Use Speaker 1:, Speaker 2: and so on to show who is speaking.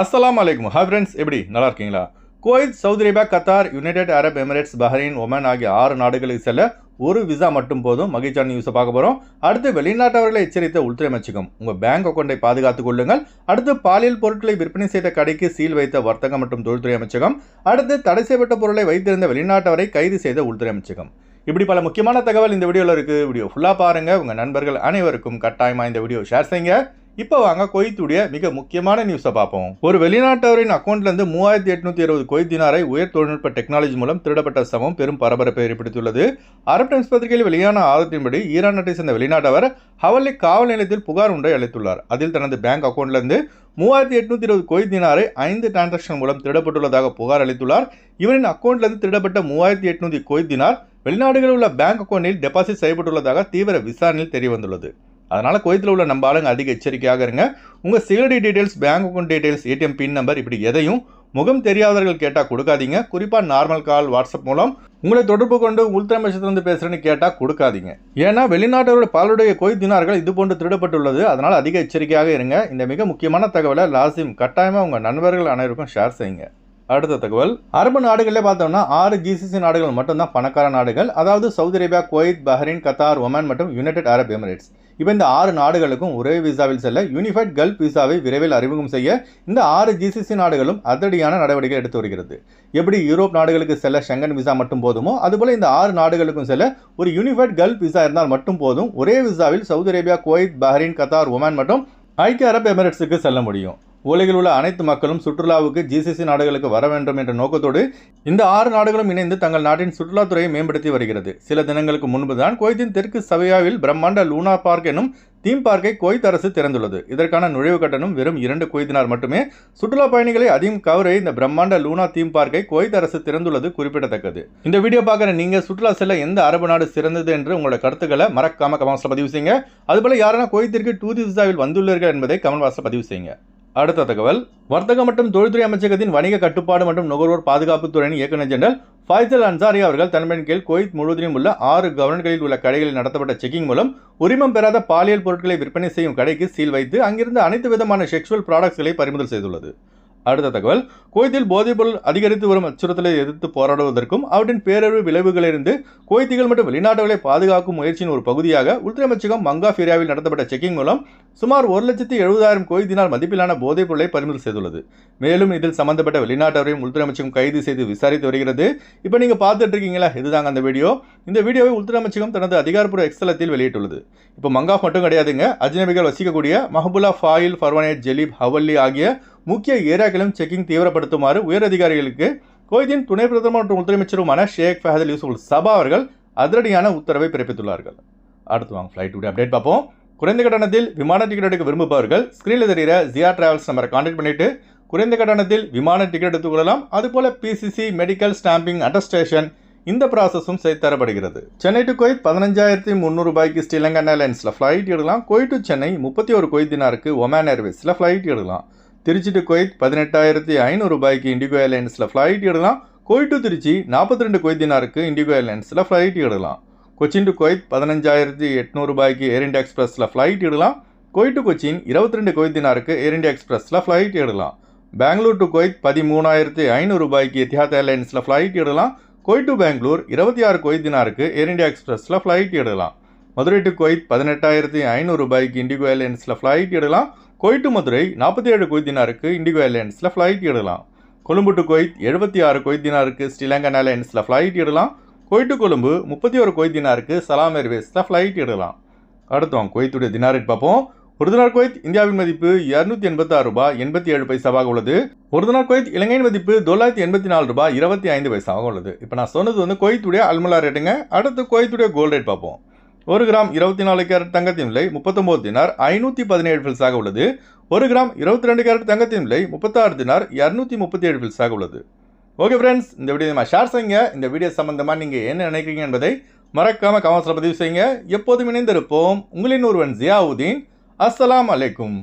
Speaker 1: அஸ்லாம் அலைக்கும் hi friends எப்படி? நல்லா இருக்கீங்களா? Kuwait Saudi Arabia Qatar United Arab Emirates Bahrain Oman ஆகிய ஆறு நாடுகளுக்கு செல்ல ஒரு விசா மட்டும் போதும். மகிழ்ச்சியான நியூஸை பார்க்க போகிறோம் அடுத்து வெளிநாட்டவர்களை எச்சரித்த உள்துறை அமைச்சகம் உங்கள் பேங்க் அக்கௌண்ட்டை பாதுகாத்துக் கொள்ளுங்கள். அடுத்து பாலியல் பொருட்களை விற்பனை செய்த கடைக்கு சீல் வைத்த வர்த்தக மற்றும் தொழில்துறை அமைச்சகம் அடுத்து தடை செய்யப்பட்ட பொருளை வைத்திருந்த வெளிநாட்டவரை கைது செய்த உள்துறை அமைச்சகம் இப்படி பல முக்கியமான தகவல் இந்த வீடியோவில் இருக்குது வீடியோ ஃபுல்லாக பாருங்கள் உங்கள் நண்பர்கள் அனைவருக்கும் கட்டாயமாக இந்த வீடியோ ஷேர் செய்யுங்க. இப்போ வாங்க கொய்த்துடைய மிக முக்கியமான நியூஸை பார்ப்போம். ஒரு வெளிநாட்டவரின் அக்கௌண்ட்லேருந்து மூவாயிரத்தி எட்நூத்தி இருபது கொய்த் தினாரை உயர் தொழில்நுட்ப டெக்னாலஜி மூலம் திருடப்பட்ட சமம் பெரும் பரபரப்பை ஏற்படுத்தியுள்ளது. அரப் டைம்ஸ் பத்திரிகையில் வெளியான ஆதத்தின்படி ஈரான் நாட்டை சேர்ந்த வெளிநாட்டவர் ஹவல்லி காவல் நிலையத்தில் புகார் ஒன்றை அளித்துள்ளார். அதில் தனது பேங்க் அக்கௌண்ட்லேருந்து மூவாயிரத்தி எட்நூத்தி இருபது கொய்த் தினாரை ஐந்து டிரான்சாக்ஷன் மூலம் திருடப்பட்டுள்ளதாக புகார் அளித்துள்ளார். இவரின் அக்கௌண்ட்லேருந்து திருடப்பட்ட மூவாயிரத்தி எட்நூத்தி கொய்த் தினார் வெளிநாடுகளில் உள்ள பேங்க் அக்கௌண்ட்டில் டெபாசிட் செய்யப்பட்டுள்ளதாக தீவிர விசாரணையில் தெரியவந்துள்ளது. அதனால் குவைத்தில் உள்ள நம்ம ஆளுங்க அதிக எச்சரிக்கையாக இருங்க. உங்கள் சிலடி details bank account details ATM PIN number இப்படி எதையும் முகம் தெரியாதவர்கள் கேட்டால் கொடுக்காதீங்க. குறிப்பாக நார்மல் கால் வாட்ஸ்அப் மூலம் உங்களை தொடர்பு கொண்டு உள்துறை அமைச்சத்திலிருந்து பேசுகிறேன்னு கேட்டால் கொடுக்காதீங்க. ஏன்னா வெளிநாட்டவர்கள் பலருடைய கொய் தினார்கள் இது போன்று திருடப்பட்டுள்ளது. அதனால் அதிக எச்சரிக்கையாக இருங்க. இந்த மிக முக்கியமான தகவலை லாசிம் கட்டாயமாக உங்கள் நண்பர்கள் அனைவருக்கும் ஷேர் செய்யுங்க. அடுத்த தகவல். அரபு நாடுகளில் பார்த்தோம்னா ஆறு ஜிசிசி நாடுகள் மட்டும்தான் பணக்கார நாடுகள். அதாவது Saudi Arabia Kuwait Bahrain Qatar Oman மற்றும் யுனைடெட் அரப் எமிரேட்ஸ். இப்போ இந்த ஆறு நாடுகளுக்கும் ஒரே விசாவில் செல்ல யூனிஃபைட் கல்ஃப் விசாவை விரைவில் அறிமுகம் செய்ய இந்த ஆறு ஜிசிசி நாடுகளும் அதிரடியான நடவடிக்கை எடுத்து வருகிறது. எப்படி யூரோப் நாடுகளுக்கு செல்ல ஷெங்கன் விசா மட்டும் போதுமோ அதுபோல் இந்த ஆறு நாடுகளுக்கும் செல்ல ஒரு யூனிஃபைட் கல்ஃப் விசா இருந்தால் மட்டும் போதும் ஒரே விசாவில் Saudi Arabia Kuwait Bahrain Qatar Oman மற்றும் ஐக்கிய அரப் எமிரேட்ஸுக்கு செல்ல முடியும். உலகில் உள்ள அனைத்து மக்களும் சுற்றுலாவுக்கு ஜிசிசி நாடுகளுக்கு வர வேண்டும் என்ற நோக்கத்தோடு இந்த ஆறு நாடுகளும் இணைந்து தங்கள் நாட்டின் சுற்றுலாத்துறையை மேம்படுத்தி வருகிறது. சில தினங்களுக்கு முன்புதான் குவைத்தின் தெற்கு சவையாவில் பிரம்மாண்ட லூனா பார்க் எனும் தீம் பார்க்கை குவைத் அரசு திறந்துள்ளது. இதற்கான நுழைவு கட்டணம் வெறும் இரண்டு குவைத்தினார் மட்டுமே. சுற்றுலா பயணிகளை அதிகம் கவர இந்த பிரம்மாண்ட லூனா தீம் பார்க்கை குவைத் அரசு திறந்துள்ளது குறிப்பிடத்தக்கது. இந்த வீடியோ பார்க்குற நீங்கள் சுற்றுலா செல்ல எந்த அரபு நாடு சிறந்தது என்று உங்களோட கருத்துக்களை மறக்காம கமெண்ட்ஸ்ல பதிவு செய்யுங்க. அதுபோல் யாரெல்லாம் குவைத்திற்கு டூரிஸ்ட் விசாவில் வந்துள்ளீர்கள் என்பதை கமெண்ட் பதிவு செய்யுங்க. அடுத்த தகவல். வர்த்தக மற்றும் தொழில்துறை அமைச்சகத்தின் வணிக கட்டுப்பாடு மற்றும் நுகர்வோர் பாதுகாப்பு துறையின் இயக்குநர் ஜெனரல் ஃபைசல் அன்சாரி அவர்கள் தலைமையின் கீழ் கோயித் முழுவதிலும் உள்ள ஆறு கவர்னர்களில் உள்ள கடைகளில் நடத்தப்பட்ட செக்கிங் மூலம் உரிமம் பெறாத பாலியல் பொருட்களை விற்பனை செய்யும் கடைக்கு சீல் வைத்து அங்கிருந்து அனைத்து விதமான செக்ஷுவல் ப்ராடக்ட்ஸ்களை பறிமுதல் செய்துள்ளது. அடுத்த தகவல். குவைத்தில் போதைப்பொருள் அதிகரித்து வரும் அச்சுறுத்தலை எதிர்த்து போராடுவதற்கும் அவற்றின் பேரழிவு விளைவுகளிலிருந்து குவைத்திகள் மற்றும் வெளிநாடுகளை பாதுகாக்கும் முயற்சியின் ஒரு பகுதியாக உள்துறை அமைச்சகம் மங்கா ஏரியாவில் நடத்தப்பட்ட செக்கிங் மூலம் சுமார் ஒரு லட்சத்தி எழுபதாயிரம் கோய்தினால் மதிப்பிலான போதைப் பொருளை பறிமுதல் செய்துள்ளது. மேலும் இதில் சம்பந்தப்பட்ட வெளிநாட்டவரையும் உள்துறை அமைச்சகம் கைது செய்து விசாரித்து வருகிறது. இப்போ நீங்கள் பார்த்துட்டு இருக்கீங்களா? இதுதாங்க அந்த வீடியோ. இந்த வீடியோவை உள்துறை அமைச்சகம் தனது அதிகாரப்பூர்வ எக்ஸலத்தில் வெளியிட்டுள்ளது. இப்போ மங்காஃப் மட்டும் கிடையாதுங்க. அஜ்னபிகள் வசிக்கக்கூடிய மஹபுல்லா ஃபாயில் ஃபர்வானேட் ஜெலீப் ஹவல்லி ஆகிய முக்கிய ஏரியாக்களும் செக்கிங் தீவிரப்படுத்துமாறு உயர் அதிகாரிகளுக்கு துணை பிரதமர் மற்றும் உள்துறை அமைச்சருமான ஷேக் ஃபஹதல் யூசுப் சபா அவர்கள் அதிரடியான உத்தரவை பிறப்பித்துள்ளார்கள். அடுத்து வாங்க ஃப்ளைட் டூடே அப்டேட் பார்ப்போம். குறைந்த கட்டணத்தில் விமான டிக்கெட் எடுக்க விரும்புபவர்கள் ஸ்க்ரீனில் தெரிகிற ஜியா டிராவல்ஸ் நம்பரை கான்டாக்ட் பண்ணிட்டு குறைந்த கட்டணத்தில் விமான டிக்கெட் எடுத்துக்கொள்ளலாம் அதுபோல பிசிசி மெடிக்கல் ஸ்டாம்பிங் அட்டஸ்டேஷன் இந்த ப்ராசஸும் செய்து தரப்படுகிறது. சென்னை டு கொய்த் பதினஞ்சாயிரத்தி முந்நூறு ரூபாய்க்கு ஸ்ரீலங்கன் ஏர்லைன்ஸில் ஃப்ளைட் எடுக்கலாம். கொய் டு சென்னை முப்பத்தி ஒரு கொய்த் தினாருக்கு ஒமான் ஏர்வேஸில் ஃப்ளைட் எடுக்கலாம். திருச்சி டு குவைத் பதினெட்டாயிரத்தி ஐநூறு ரூபாய்க்கு இண்டிகோ ஏர்லைன்ஸில் ஃப்ளைட் எடுக்கலாம். கொய் டு திருச்சி நாற்பத்தி ரெண்டு கொய்த் தினாருக்கு இண்டிகோ ஏர்லைன்ஸில் ஃப்ளைட் எடுக்கலாம். கொச்சின் டு குவைத் பதினஞ்சாயிரத்தி எட்நூறு ரூபாய்க்கு ஏர் இண்டியா எக்ஸ்பிரஸில் ஃப்ளைட் எடுக்கலாம். கொய் டு கொச்சின் இருபத்தி ரெண்டு கொய்த் தினாருக்கு ஏர் இண்டியா எக்ஸ்பிரஸில் ஃப்ளைட் எடுக்கலாம். பெங்களூர் டு குவைத் பதிமூணாயிரத்தி ஐநூறு ரூபாய்க்கு எத்தியாத் ஏர்லைன்ஸில் ஃப்ளைட் எடுக்கலாம். கொய் டு பெங்களூர் இருபத்தி ஆறு கொய்த் தினாருக்கு ஏர் இண்டியா எக்ஸ்பிரஸில் ஃப்ளைட் எடுக்கலாம். மதுரை டு குவைத் பதினெட்டாயிரத்தி ஐநூறு ரூபாய்க்கு இண்டிகோ ஏர்லைன்ஸில் ஃப்ளைட் எடுக்கலாம். கொய் டு மதுரை நாற்பத்தி ஏழு கொய்தினாருக்கு இண்டிகோ ஏர்லைன்ஸில் ஃப்ளைட் இடலாம் கொழும்பு டு கொய்த் எழுபத்தி ஆறு கொய்தினாருக்கு ஸ்ரீலங்கன் ஏர்லைன்ஸில் ஃப்ளைட் இடலாம் கொய் டு கொழும்பு முப்பத்தி ஒரு கொய்தினாருக்கு சலாம் ஏர்வேஸில் ஃப்ளைட் எடுக்கலாம். அடுத்தவங்க கொய்த்துடைய தினாரேட் பார்ப்போம். ஒரு தினார் குவைத் இந்தியாவின் மதிப்பு இரநூத்தி எண்பத்தாறு ரூபாய் எண்பத்தி ஏழு பைசாவாக உள்ளது. ஒரு தினார் குவைத் இலங்கையின் மதிப்பு தொள்ளாயிரத்தி எண்பத்தி நாலு ரூபாய் இருபத்தி ஐந்து பைசாவாக உள்ளது. இப்போ நான் சொன்னது வந்து குவைத்துடைய அல்மலா ரேட்டுங்க அடுத்து குவைத்துடைய கோல்ட் ரேட் பார்ப்போம். ஒரு கிராம் இருபத்தி நாலு கேரட் தங்கத்தின் விலை முப்பத்தொம்போது தினார் ஐநூற்றி பதினேழு பில்ஸாக உள்ளது. ஒரு கிராம் இருபத்தி ரெண்டு கேரட் தங்கத்தின் விலை முப்பத்தாறு தினார் இரநூத்தி முப்பத்தி ஏழு பில்ஸாக உள்ளது. ஓகே ஃப்ரெண்ட்ஸ் இந்த வீடியோ நம்ம ஷேர் செய்யுங்க. இந்த வீடியோ சம்பந்தமாக நீங்கள் என்ன நினைக்கிறீங்க என்பதை மறக்காமல் கமெண்ட்ஸில் பதிவு செய்யுங்க. எப்போதும் இணைந்திருப்போம். உங்களின் ஒருவன் ஜியாவுதீன். அஸ்லாம் அலைக்கும்.